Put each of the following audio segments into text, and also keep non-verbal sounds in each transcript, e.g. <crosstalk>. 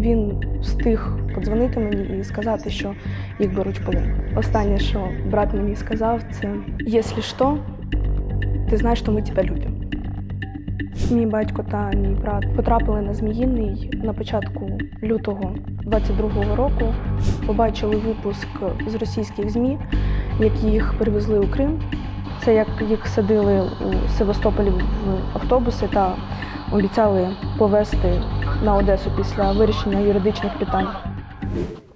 Він встиг подзвонити мені і сказати, що їх беруть полон. Останнє, що брат мені сказав, це якщо що, ти знаєш, що ми тебе любимо. Мій батько та мій брат потрапили на Зміїний на початку лютого 22-го року. Побачили випуск з російських ЗМІ, які їх перевезли у Крим. Це як їх садили у Севастополі в автобуси та обіцяли повезти на Одесу після вирішення юридичних питань.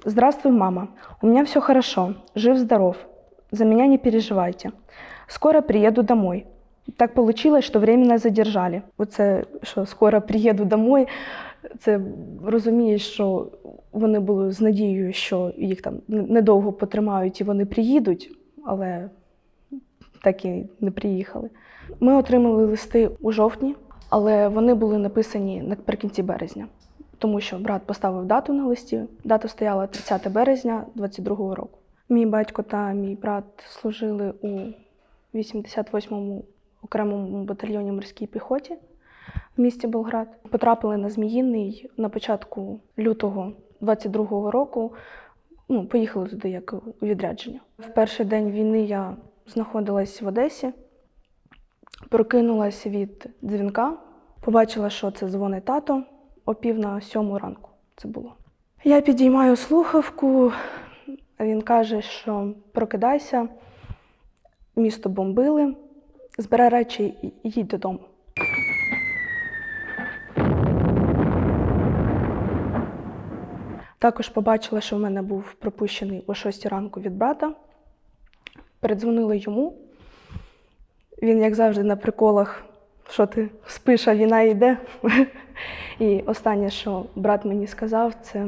Здравствуй, мама. У меня все хорошо. Жив-здоров. За меня не переживайте. Скоро приеду домой. Так получилось, що временно задержали. Оце, що скоро приїду домой, це розумієш, що вони були з надією, що їх там недовго потримають і вони приїдуть, але так і не приїхали. Ми отримали листи у жовтні, але вони були написані наприкінці березня, тому що брат поставив дату на листі. Дата стояла 30 березня 22-го року. Мій батько та мій брат служили у 88-му окремому батальйоні морській піхоті в місті Болград. Потрапили на Зміїний на початку лютого 22-го року. Ну, поїхали туди як у відрядження. В перший день війни я знаходилась в Одесі, прокинулася від дзвінка, побачила, що це дзвонить тато о пів на сьому ранку. Це було. Я підіймаю слухавку, він каже, що прокидайся, місто бомбили, збирай речі і їдь додому. Також побачила, що в мене був пропущений о 6 ранку від брата. Передзвонила йому. Він, як завжди, на приколах, що ти спиш, а війна йде. <laughs> І останнє, що брат мені сказав, це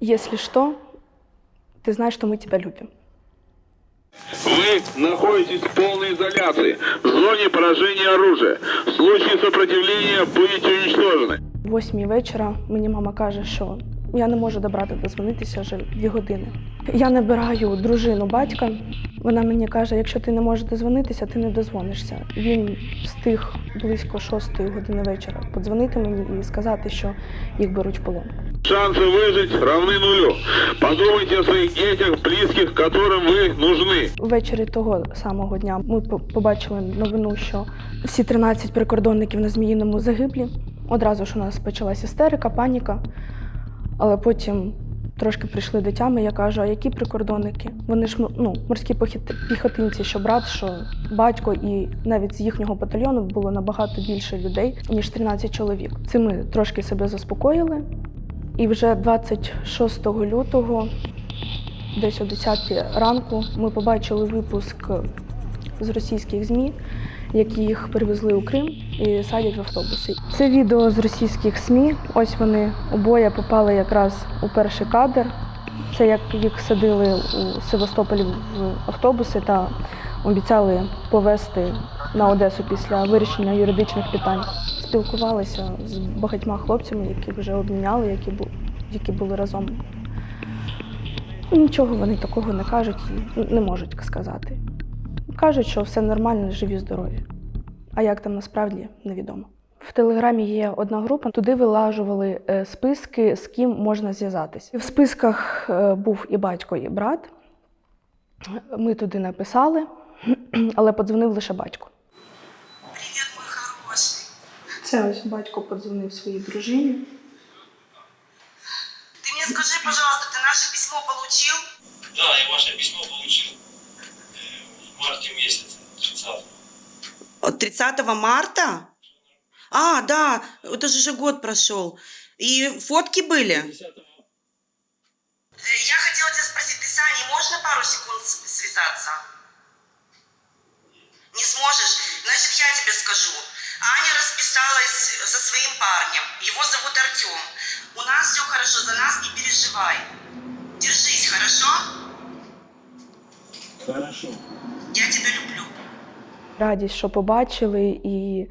якщо що, ти знаєш, що ми тебе любимо. Вы находитесь в полной изоляции, в зоне поражения оружия. В случае сопротивления будете уничтожены. Восьмій вечора мені мама каже, що я не можу добрати дозвонитися вже дві години. Я набираю дружину батька. Вона мені каже: якщо ти не можеш дозвонитися, ти не дозвонишся. Він встиг близько шостої години вечора подзвонити мені і сказати, що їх беруть в полон. Шансы выжить равны нулю. Подумайте о своих детях, близких, которым вы нужны. Ввечері того самого дня ми по- побачили новину, що всі 13 прикордонників на Зміїному загиблі. Одразу ж у нас почалася істерика, паніка. Але потім трошки прийшли до тями. Я кажу, а які прикордонники? Вони ж ну, морські піхотинці, що брат, що батько, і навіть з їхнього батальйону було набагато більше людей, ніж 13 чоловік. Цим ми трошки себе заспокоїли. І вже 26 лютого десь о 10 ранку ми побачили випуск з російських ЗМІ, які їх перевезли у Крим і садять в автобуси. Це відео з російських СМІ. Ось вони обоє попали якраз у перший кадр. Це як їх садили у Севастополі в автобуси та обіцяли повезти на Одесу після вирішення юридичних питань. Спілкувалися з багатьма хлопцями, які вже обміняли, які які були разом Нічого вони такого не кажуть і не можуть сказати Кажуть, що все нормально, живі, здорові. А як там насправді невідомо. В Телеграмі є одна група, туди вилажували е, списки, з ким можна зв'язатись. В списках е, був і батько, і брат. Ми туди написали, <clears throat> але подзвонив лише батько. Привет, мой хороший. Це ось батько подзвонив своїй дружині. Ты мне скажи, пожалуйста, ты наше письмо получил? Да, я ваше письмо получил э, в Марте месяце, 30 От 30 марта? А, да, это же уже год прошел. И фотки были? Э, Я хотела тебя спросить, ты с Аней можно пару секунд связаться? Не сможешь? Значит, я тебе скажу. Аня расписалась со своим парнем. Его зовут Артем. У нас все хорошо, за нас не переживай. Держись, хорошо? Хорошо. Я тебя люблю. радість, що побачили, і,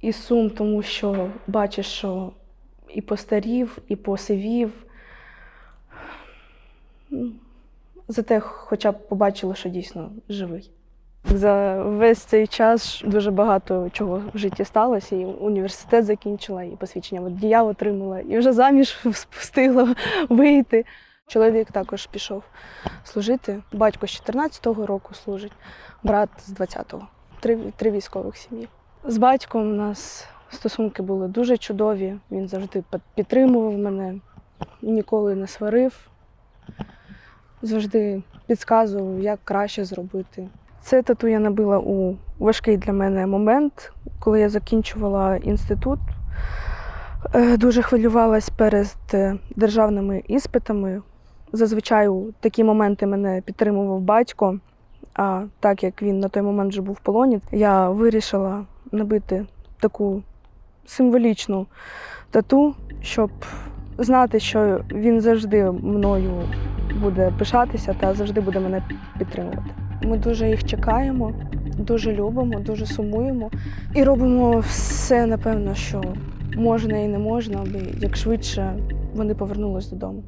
і сум, тому що бачиш, що і постарів, і посивів. Ну, Зате хоча б побачили, що дійсно живий. За весь цей час дуже багато чого в житті сталося. І університет закінчила, і посвідчення водія отримала, і вже заміж <laughs> встигла вийти. Чоловік також пішов служити. Батько з 14-го року служить, брат з 20-го. Три, три військових сім'ї. З батьком у нас стосунки були дуже чудові. Він завжди під- підтримував мене, ніколи не сварив, завжди підказував, як краще зробити. Це тату я набила у важкий для мене момент, коли я закінчувала інститут. Е, Дуже хвилювалась перед е, державними іспитами. Зазвичай у такі моменти мене підтримував батько. А так як він на той момент вже був в полоні, я вирішила набити таку символічну тату, щоб знати, що він завжди мною буде пишатися та завжди буде мене підтримувати. Ми дуже їх чекаємо, дуже любимо, дуже сумуємо і робимо все, напевно, що можна і не можна, аби як швидше вони повернулись додому.